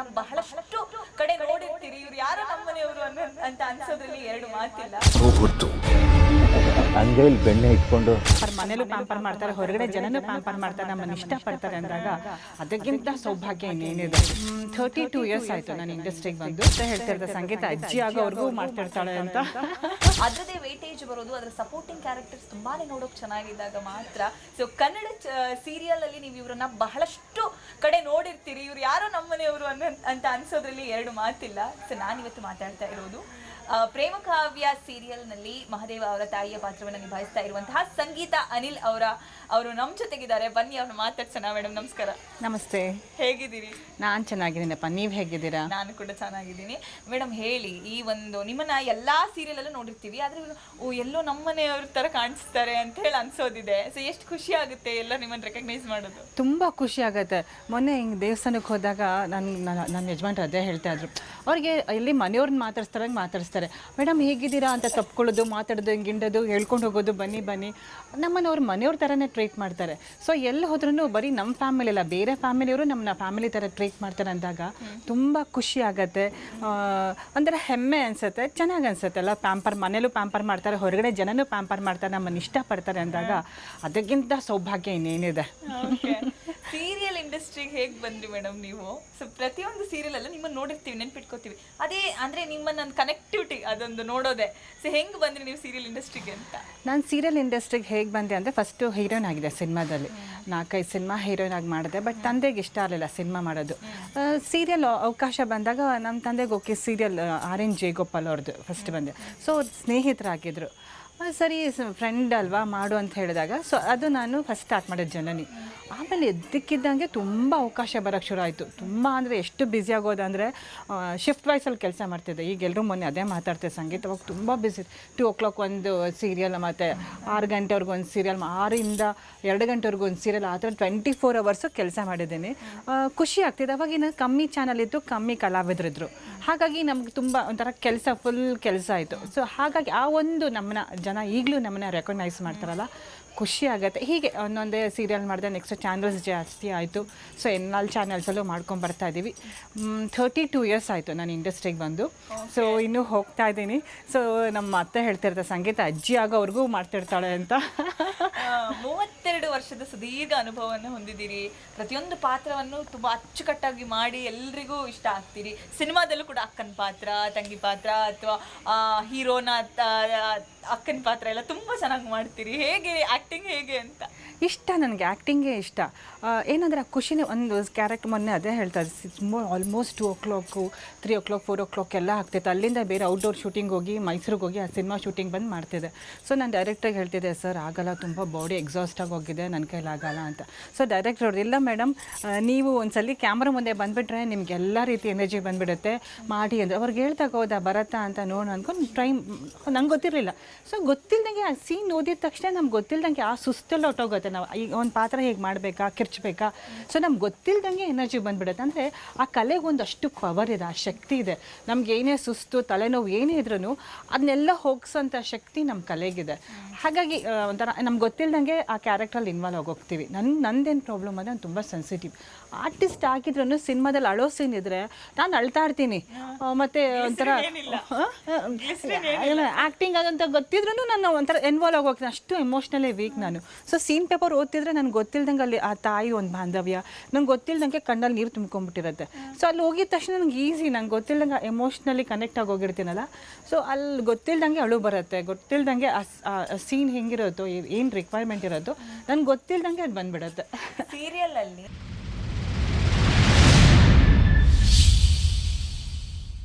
ಇವ್ರನ್ನ ಬಹಳಷ್ಟು ಕಡೆ ನೋಡಿರ್ತೀರಿ. ಇವ್ರು ಯಾರೋ ನಮ್ಮನೆಯವರು ಅಂತ ಅನ್ಸೋದ್ರಲ್ಲಿ ಎರಡು ಮಾತಿಲ್ಲ. ಅಂಗೈಲಿ ಬೆಣ್ಣೆ ಇಟ್ಕೊಂಡು ಅವ್ರ ಮನೇಲೂ ಪ್ಯಾಂಪರ್ ಮಾಡ್ತಾರೆ ಹೊರಗಡೆ ಜನನೂ ಪ್ಯಾಂಪರ್ ಮಾಡ್ತಾರೆ ನಮ್ಮನ್ನು ಇಷ್ಟಪಡ್ತಾರೆ ಅಂದಾಗ ಅದಕ್ಕಿಂತ ಸೌಭಾಗ್ಯ ಇನ್ನೇನಿದೆ. ಥರ್ಟಿ ಟೂ ಇಯರ್ಸ್ ಆಯ್ತು ನಾನು ಇಂಡಸ್ಟ್ರಿಗೆ ಬಂದು. ಅಂತ ಹೇಳ್ತಾ ಸಂಗೀತ ಅಜ್ಜಿ ಆಗೋವರೆಗೂ ಮಾಡ್ತಿರ್ತಾಳೆ ಅಂತ. ಅದ್ರದೇ ವೇಟೇಜ್ ಬರೋದು, ಅದರ ಸಪೋರ್ಟಿಂಗ್ ಕ್ಯಾರೆಕ್ಟರ್ಸ್ ತುಂಬಾ ನೋಡೋಕೆ ಚೆನ್ನಾಗಿದ್ದಾಗ ಮಾತ್ರ. ಸೊ ಕನ್ನಡ ಸೀರಿಯಲ್ ಅಲ್ಲಿ ನೀವು ಇವರನ್ನ ಬಹಳಷ್ಟು ಕಡೆ ನೋಡಿರ್ತೀರಿ. ಇವ್ರು ಯಾರೋ ನಮ್ಮನೆಯವರು ಅನ್ನೋ ಅಂತ ಅನ್ಸೋದ್ರಲ್ಲಿ ಎರಡು ಮಾತಿಲ್ಲ. ಸೊ ನಾನಿವತ್ತು ಮಾತಾಡ್ತಾ ಇರೋದು. ಪ್ರೇಮ ಕಾವ್ಯ ಸೀರಿಯಲ್ನಲ್ಲಿ ಮಹಾದೇವ ಅವರ ತಾಯಿಯ ಪಾತ್ರವನ್ನು ನಿಭಾಯಿಸ್ತಾ ಇರುವಂತಹ ಸಂಗೀತ ಅನಿಲ್ ಅವರ ಅವರು ನಮ್ಮ ಜೊತೆಗಿದ್ದಾರೆ. ಬನ್ನಿ ಅವ್ರನ್ನ ಮಾತಾಡ್ಸೋಣ. ಮೇಡಮ್ ನಮಸ್ಕಾರ. ನಮಸ್ತೆ. ಹೇಗಿದ್ದೀರಿ? ನಾನು ಚೆನ್ನಾಗಿದ್ದೀನಪ್ಪ ನೀವು ಹೇಗಿದ್ದೀರಾ? ನಾನು ಕೂಡ ಚೆನ್ನಾಗಿದ್ದೀನಿ. ಮೇಡಮ್ ಹೇಳಿ ಈ ಒಂದು ನಿಮ್ಮನ್ನ ಎಲ್ಲಾ ಸೀರಿಯಲ್ ಅಲ್ಲೂ ನೋಡಿರ್ತೀವಿ. ಆದ್ರೆ ಓ ಎಲ್ಲೋ ನಮ್ಮನೆಯವ್ರ ತರ ಕಾಣಿಸ್ತಾರೆ ಅಂತ ಹೇಳಿ ಅನ್ಸೋದಿದೆ. ಸೊ ಎಷ್ಟು ಖುಷಿ ಆಗುತ್ತೆ ಎಲ್ಲ ನಿಮ್ಮನ್ನ ರೆಕಗ್ನೈಸ್ ಮಾಡೋದು? ತುಂಬ ಖುಷಿ ಆಗುತ್ತೆ. ಮೊನ್ನೆ ಹಿಂಗೆ ದೇವಸ್ಥಾನಕ್ಕೆ ಹೋದಾಗ ನನ್ನ ನನ್ನ ಯಜಮಾನ್ರು ಅದೇ ಹೇಳ್ತಾ ಇದ್ರು. ಅವ್ರಿಗೆ ಇಲ್ಲಿ ಮನೆಯವ್ರನ್ನ ಮಾತಾಡ್ಸ್ತಾರಂಗೆ ಮಾತಾಡಿಸ್ತಾರೆ. ಮೇಡಮ್ ಹೇಗಿದ್ದೀರಾ? ಅಂತ ತಪ್ಕೊಳ್ಳೋದು ಮಾತಾಡೋದು ಗಿಂಡೋದು ಹೇಳ್ಕೊಂಡು ಹೋಗೋದು ಬನ್ನಿ ಬನ್ನಿ. ನಮ್ಮನ್ನು ಅವ್ರ ಮನೆಯವ್ರ ಥರನೇ ಟ್ರೀಟ್ ಮಾಡ್ತಾರೆ. ಸೊ ಎಲ್ಲಿ ಹೋದ್ರೂ ಬರೀ ನಮ್ಮ ಫ್ಯಾಮಿಲಿ ಅಲ್ಲ, ಬೇರೆ ಫ್ಯಾಮಿಲಿಯವರು ನಮ್ಮನ್ನ ಫ್ಯಾಮಿಲಿ ಥರ ಟ್ರೀಟ್ ಮಾಡ್ತಾರೆ ಅಂದಾಗ ತುಂಬ ಖುಷಿ ಆಗುತ್ತೆ. ಒಂಥರ ಹೆಮ್ಮೆ ಅನಿಸುತ್ತೆ, ಚೆನ್ನಾಗಿ ಅನಿಸುತ್ತೆ ಅಲ್ಲ? ಪ್ಯಾಂಪರ್ ಮನೇಲೂ ಪ್ಯಾಂಪರ್ ಮಾಡ್ತಾರೆ, ಹೊರಗಡೆ ಜನನೂ ಪ್ಯಾಂಪರ್ ಮಾಡ್ತಾರೆ, ನಮ್ಮನ್ನು ಇಷ್ಟಪಡ್ತಾರೆ ಅಂದಾಗ ಅದಕ್ಕಿಂತ ಸೌಭಾಗ್ಯ ಇನ್ನೇನಿದೆ. ಸೀರಿಯಲ್ ಇಂಡಸ್ಟ್ರಿಗೆ ಹೇಗೆ ಬಂದ್ರಿ ಮೇಡಮ್ ನೀವು? ಸೊ ಪ್ರತಿಯೊಂದು ಸೀರಿಯಲ್ ಅಲ್ಲೂ ನಿಮ್ಮನ್ನು ನೋಡಿರ್ತೀವಿ ನೆನ್ಪಿಟ್ಕೋತೀವಿ. ಅದೇ ಅಂದರೆ ಅಂದ್ರೆ ನಿಮ್ಮನ್ನ ಕನೆಕ್ಟಿವಿಟಿ ಅದೊಂದು ನೋಡೋದೆ. ಸೊ ಹೆಂಗೆ ಬಂದ್ರಿ ನೀವು ಸೀರಿಯಲ್ ಇಂಡಸ್ಟ್ರಿಗೆ ಅಂತ? ನಾನು ಸೀರಿಯಲ್ ಇಂಡಸ್ಟ್ರಿಗೆ ಹೇಗೆ ಬಂದೆ ಅಂದರೆ ಫಸ್ಟು ಹೀರೋಯಿನ್ ಆಗಿದೆ ಸಿನಿಮಾದಲ್ಲಿ. ನಾಲ್ಕೈದು ಸಿನಿಮಾ ಹೀರೋಯಿನ್ ಆಗಿ ಮಾಡಿದೆ ಬಟ್ ತಂದೆಗೆ ಇಷ್ಟ ಆಗಲಿಲ್ಲ ಸಿನಿಮಾ ಮಾಡೋದು. ಸೀರಿಯಲ್ ಅವಕಾಶ ಬಂದಾಗ ನಮ್ಮ ತಂದೆಗೆ okay serial R N Jayagopal ಅವ್ರದ್ದು ಫಸ್ಟ್ ಬಂದೆ. ಸೊ ಸ್ನೇಹಿತರಾಗಿದ್ದರು ಸರಿ ಫ್ರೆಂಡ್ ಅಲ್ವಾ, ಮಾಡು ಅಂತ ಹೇಳಿದಾಗ ಸೊ ಅದು ನಾನು ಫಸ್ಟ್ ಸ್ಟಾರ್ಟ್ ಮಾಡಿದ ಜನನಿ. ಆಮೇಲೆ ಎದ್ದಕ್ಕಿದ್ದಂಗೆ ತುಂಬ ಅವಕಾಶ ಬರೋಕ್ಕೆ ಶುರು ಆಯಿತು. ತುಂಬ ಅಂದರೆ ಎಷ್ಟು ಬ್ಯುಸಿ ಆಗೋದಂದರೆ ಶಿಫ್ಟ್ ವೈಸಲ್ಲಿ ಕೆಲಸ ಮಾಡ್ತಿದ್ದೆ. ಈಗ ಎಲ್ಲರೂ ಮೊನ್ನೆ ಅದೇ ಮಾತಾಡ್ತಿದ್ದೆ ಸಂಗೀತ ಅವಾಗ ತುಂಬ ಬ್ಯುಸಿ ಟು ಓ ಕ್ಲಾಕ್ ಒಂದು ಸೀರಿಯಲ್ ಮತ್ತು, ಆರು ಗಂಟೆವರೆಗೂ ಒಂದು ಸೀರಿಯಲ್ ಆರಿಂದ ಎರಡು ಗಂಟೆವರೆಗೂ ಒಂದು ಸೀರಿಯಲ್ ಆ ಥರ ಟ್ವೆಂಟಿ ಫೋರ್ ಅವರ್ಸು ಕೆಲಸ ಮಾಡಿದ್ದೀನಿ. ಖುಷಿ ಆಗ್ತಿದೆ. ಅವಾಗಿನ ಕಮ್ಮಿ ಚಾನಲ್ ಇತ್ತು, ಕಮ್ಮಿ ಕಲಾವಿದರಿದ್ರು. ಹಾಗಾಗಿ ನಮ್ಗೆ ತುಂಬ ಒಂಥರ ಕೆಲಸ ಫುಲ್ ಕೆಲಸ ಆಯಿತು. ಸೊ ಹಾಗಾಗಿ ಆ ಒಂದು ನಮ್ಮನ್ನ ಜನ ಈಗಲೂ ನಮ್ಮನ್ನ ರೆಕಗ್ನೈಸ್ ಮಾಡ್ತಾರಲ್ಲ. ಖುಷಿ ಆಗುತ್ತೆ. ಹೀಗೆ ಒಂದೊಂದೇ ಸೀರಿಯಲ್ ಮಾಡಿದೆ ನೆಕ್ಸ್ಟ್ ಚಾನಲ್ಸ್ ಜಾಸ್ತಿ ಆಯಿತು. ಸೊ ಎನ್ನಾಲ್ ಚಾನಲ್ಸಲ್ಲೂ ಮಾಡ್ಕೊಂಡು ಬರ್ತಾ ಇದ್ದೀವಿ ಥರ್ಟಿ ಟೂ ಇಯರ್ಸ್ ಆಯಿತು ನಾನು ಇಂಡಸ್ಟ್ರಿಗೆ ಬಂದು. ಸೊ ಇನ್ನೂ ಹೋಗ್ತಾ ಇದ್ದೀನಿ ಸೊ ನಮ್ಮ ಅತ್ತೆ ಹೇಳ್ತಿರ್ತಾರೆ ಸಂಗೀತ ಅಜ್ಜಿ ಆಗೋವರೆಗೂ ಮಾಡ್ತಿರ್ತಾಳೆ ಅಂತ. ಮೂವತ್ತೆರಡು ವರ್ಷದ ಸುದೀರ್ಘ ಅನುಭವವನ್ನು ಹೊಂದಿದ್ದೀರಿ. ಪ್ರತಿಯೊಂದು ಪಾತ್ರವನ್ನು ತುಂಬ ಅಚ್ಚುಕಟ್ಟಾಗಿ ಮಾಡಿ ಎಲ್ರಿಗೂ ಇಷ್ಟ ಆಗ್ತೀರಿ. ಸಿನಿಮಾದಲ್ಲೂ ಕೂಡ ಅಕ್ಕನ ಪಾತ್ರ, ತಂಗಿ ಪಾತ್ರ ಅಥವಾ ಹೀರೋನ ಅಕ್ಕನ ಪಾತ್ರ ಎಲ್ಲ ತುಂಬ ಚೆನ್ನಾಗಿ ಮಾಡ್ತೀರಿ. ಹೇಗೆ ಆ್ಯಕ್ಟಿಂಗ್ ಹೇಗೆ ಅಂತ? ಇಷ್ಟ, ನನಗೆ ಆ್ಯಕ್ಟಿಂಗೇ ಇಷ್ಟ. ಏನಂದರೆ ಆ ಖುಷಿನೇ ಒಂದು ಕ್ಯಾರೆಕ್ಟರ್ ಮೊನ್ನೆ ಅದೇ ಹೇಳ್ತಾರೆ almost two o'clock three o'clock four o'clock ಎಲ್ಲ ಆಗ್ತಿತ್ತು. ಅಲ್ಲಿಂದ ಬೇರೆ ಔಟ್ಡೋರ್ ಶೂಟಿಂಗ್ ಹೋಗಿ, ಮೈಸೂರಿಗೆ ಹೋಗಿ ಆ ಸಿನಿಮಾ ಶೂಟಿಂಗ್ ಬಂದು ಮಾಡ್ತಿದೆ ಸೊ ನಾನು ಡೈರೆಕ್ಟಾಗಿ ಹೇಳ್ತಿದ್ದೆ, ಸರ್, ಆಗಲ್ಲ, ತುಂಬ ಬಾಡಿ ಎಕ್ಸಾಸ್ಟ್ ಆಗಿ ಹೋಗಿದೆ ನನ್ನ ಕೈಲಾಗಲ್ಲ ಅಂತ. ಸೊ ಡೈರೆಕ್ಟರ್ ಅವ್ರು, ಇಲ್ಲ ಮೇಡಮ್ ನೀವು ಒಂದ್ಸಲಿ ಕ್ಯಾಮ್ರಾ ಮುಂದೆ ಬಂದುಬಿಟ್ರೆ ನಿಮ್ಗೆ ಎಲ್ಲ ರೀತಿ ಎನರ್ಜಿ ಬಂದುಬಿಡುತ್ತೆ. ಮಾಡಿ ಅಂದರೆ, ಅವ್ರಿಗೆ ಹೇಳ್ದಾಗ ಹೌದಾ ಬರತ್ತಾ ಅಂತ ನೋಡೋಣ ಅಂದ್ಕೊಂಡು ಟ್ರೈ ನಂಗೆ ಗೊತ್ತಿರಲಿಲ್ಲ. ಸೊ ಗೊತ್ತಿಲ್ದಂಗೆ ಆ ಸೀನ್ ಓದಿದ ತಕ್ಷಣ ನಮ್ಗೆ ಗೊತ್ತಿಲ್ದಂಗೆ ಆ ಸುಸ್ತಲ್ಲಿ ಹೊಟ್ಟೋಗುತ್ತೆ ನಾವು ಈಗ ಒಂದು ಪಾತ್ರ ಹೇಗೆ ಮಾಡಬೇಕಾ, ಕಿರ್ಚಬೇಕಾ? ಸೊ ನಮ್ಗೆ ಗೊತ್ತಿಲ್ದಂಗೆ ಎನರ್ಜಿ ಬಂದುಬಿಡುತ್ತೆ. ಅಂದರೆ ಆ ಕಲೆಗೆ ಒಂದಷ್ಟು ಪವರ್ ಇದೆ, ಆ ಶಕ್ತಿ ಇದೆ. ನಮ್ಗೆ ಏನೇ ಸುಸ್ತು, ತಲೆನೋವು ಏನೇ ಇದ್ರೂ ಅದನ್ನೆಲ್ಲ ಹೋಗ್ಸೋಂಥ ಶಕ್ತಿ ನಮ್ಮ ಕಲೆಗಿದೆ. ಹಾಗಾಗಿ ಒಂಥರ ನಮ್ಗೆ ಗೊತ್ತಿಲ್ದಂಗೆ ಆ ಕ್ಯಾರೆಕ್ಟ್ರಲ್ಲಿ ಇನ್ವಾಲ್ವ್ ಆಗೋಗ್ತೀವಿ. ನನ್ನ ನಂದೇನು ಪ್ರಾಬ್ಲಮ್ ಅಂದರೆ ನಾನು ತುಂಬ ಸೆನ್ಸಿಟಿವ್ ಆರ್ಟಿಸ್ಟ್ ಆಗಿದ್ರೂ ಸಿನಿಮಾದಲ್ಲಿ ಅಳೋ ಸೀನ್ ಇದ್ರೆ ನಾನು ಅಳ್ತಾ ಇರ್ತೀನಿ. ಮತ್ತು ಒಂಥರ ಆ್ಯಕ್ಟಿಂಗ್ ಅದಂತ ಗೊತ್ತಿದ್ರೂ ನಾನು ಒಂಥರ ಇನ್ವಾಲ್ವ್ ಆಗೋಗ್ತೀನಿ. ಅಷ್ಟು ಎಮೋಷ್ನಲೇ ವೀಕ್ ನಾನು. ಸೊ ಸೀನ್ ಪೇಪರ್ ಓದ್ತಿದ್ರೆ ನನಗೆ ಗೊತ್ತಿಲ್ದಂಗೆ ಅಲ್ಲಿ ಆ ತಾಯಿ ಒಂದು ಬಾಂಧವ್ಯ. ನಂಗೆ ಗೊತ್ತಿಲ್ದಂಗೆ ಕಣ್ಣಲ್ಲಿ ನೀರು ತುಂಬ್ಕೊಂಡ್ಬಿಟ್ಟಿರುತ್ತೆ. ಸೊ ಅಲ್ಲಿ ಹೋಗಿದ ತಕ್ಷಣ ನಂಗೆ ಈಸಿ ನಂಗೆ ಗೊತ್ತಿಲ್ದಂಗೆ ಎಮೋಷ್ನಲಿ ಕನೆಕ್ಟ್ ಆಗೋಗಿರ್ತೀನಲ್ಲ ಸೊ ಅಲ್ಲಿ ಗೊತ್ತಿಲ್ದಂಗೆ ಅಳು ಬರುತ್ತೆ. ಗೊತ್ತಿಲ್ದಂಗೆ ಆ ಸೀನ್ ಹೆಂಗಿರೋದು ಏನು ರಿಕ್ವೈರ್ಮೆಂಟ್ ಇರುತ್ತೋ ನನಗೆ ಗೊತ್ತಿಲ್ದಂಗೆ ಅದು ಬಂದ್ಬಿಡುತ್ತೆ. ಸೀರಿಯಲ್ ಅಲ್ಲಿ?